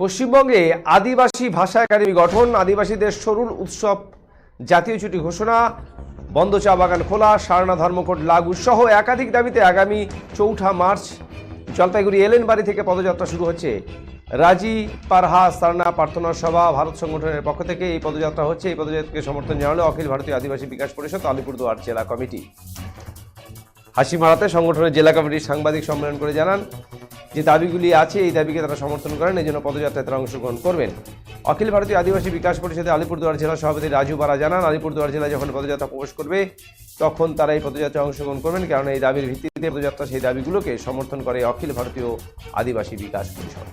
পশ্চিমবঙ্গে আদিবাসী ভাষা একাডেমি গঠন, আদিবাসীদের সরুল উৎসব, জাতীয় ছুটি ঘোষণা, বন্ধ চা বাগান খোলা, সারনা ধর্মকোট লাগু সহ একাধিক দাবিতে আগামী চৌঠা মার্চ জলপাইগুড়ি এলেন বাড়ি থেকে পদযাত্রা শুরু হচ্ছে। রাজি, পারহা, সারনা প্রার্থনা সভা, ভারত সংগঠনের পক্ষ থেকে এই পদযাত্রা হচ্ছে। এই পদযাত্রাকে সমর্থন জানালো অখিল ভারতীয় আদিবাসী বিকাশ পরিষদ, আলিপুরদুয়ার জেলা কমিটি। হাসি মারাতে সংগঠনের জেলা কমিটির সাংবাদিক সম্মেলন করে জানান যে দাবিগুলি আছে এই দাবিকে তারা সমর্থন করেন এই জন্য পদযাত্রায় তারা অংশগ্রহণ করবেন। অখিল ভারতীয় আদিবাসী বিকাশ পরিষদের আলিপুরদুয়ার জেলা সভাপতি রাজু বারা জানান আলিপুরদুয়ার জেলায় যখন পদযাত্রা প্রবেশ করবে তখন তারা এই পদযাত্রায় অংশগ্রহণ করবেন কারণ এই দাবির ভিত্তিতে পদযাত্রা সেই দাবিগুলোকে সমর্থন করে অখিল ভারতীয় আদিবাসী বিকাশ পরিষদ।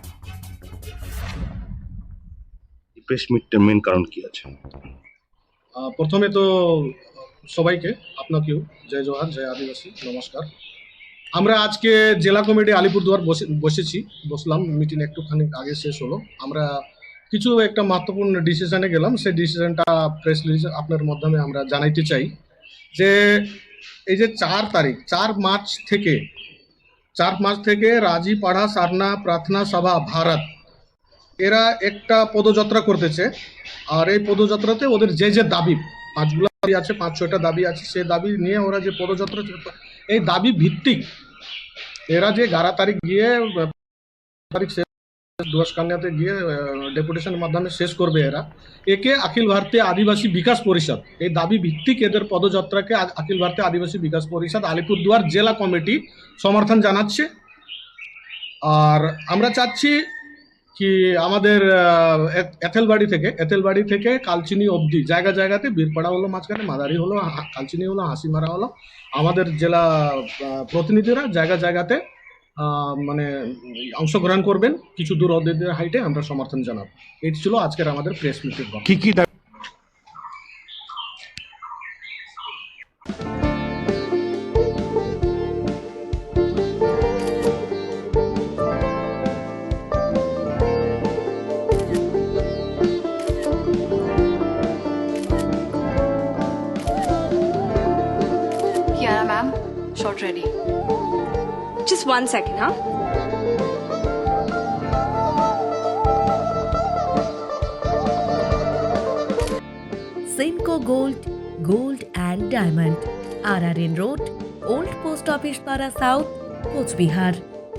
প্রেস মিটটার মেন কারণ কি আছে? আহ, প্রথমে তো সবাইকে আপনাকেও জয় জওহার জয় আদিবাসী নমস্কার। আমরা আজকে জেলা কমিটি আলিপুরদুয়ার বসে, বসেছি, বসলাম মিটিং একটুখানি আগে শেষ হলো। আমরা কিছু একটা মাত্রপূর্ণ ডিসিশনে গেলাম, সেই ডিসিশনটা প্রেস রিলিজ আপনার মাধ্যমে আমরা জানাইতে চাই যে এই যে চার তারিখ, চার মার্চ থেকে, চার মার্চ থেকে রাজি পাড়া, সারনা, প্রার্থনা সভা, ভারত, এরা একটা পদযাত্রা করতেছে। আর এই পদযাত্রাতে ওদের যে যে দাবি, পাঁচগুলো দাবি আছে, পাঁচ ছয়টা দাবি আছে সেই দাবি নিয়ে ওরা যে পদযাত্রা এই দাবি ভিত্তিক। এরা যে এগারো তারিখ গিয়ে, তারিখ শেষ গিয়ে ডেপুটেশনের মাধ্যমে শেষ করবে এরা। একে অখিল ভারতীয় আদিবাসী বিকাশ পরিষদ। এই দাবি ভিত্তিক এদের পদযাত্রাকে আ- অখিল ভারতীয় আদিবাসী বিকাশ পরিষদ, আলিপুরদুয়ার জেলা কমিটি সমর্থন জানাচ্ছে। আর আমরা চাচ্ছি কি আমাদের এথেলবাড়ি থেকে এথেলবাড়ি থেকে কালচিনি অবধি, জায়গা জায়গাতে বীরপাড়া হলো মাঝখানে, মাদারি হলো কালচিনি হলো, হাসিমারা হলো। আমাদের জেলা প্রতিনিধিরা জায়গা জায়গাতে মানে অংশগ্রহণ করবেন। কিছু দূর অধ্যের হাইটে আমরা সমর্থন জানাব। এটি ছিল আজকের আমাদের প্রেস মিটিং কি কি आया ना ma'am shot ready just one second हाँ? Simco gold gold and diamond R R N road old post office पारा साउथ कोचबिहार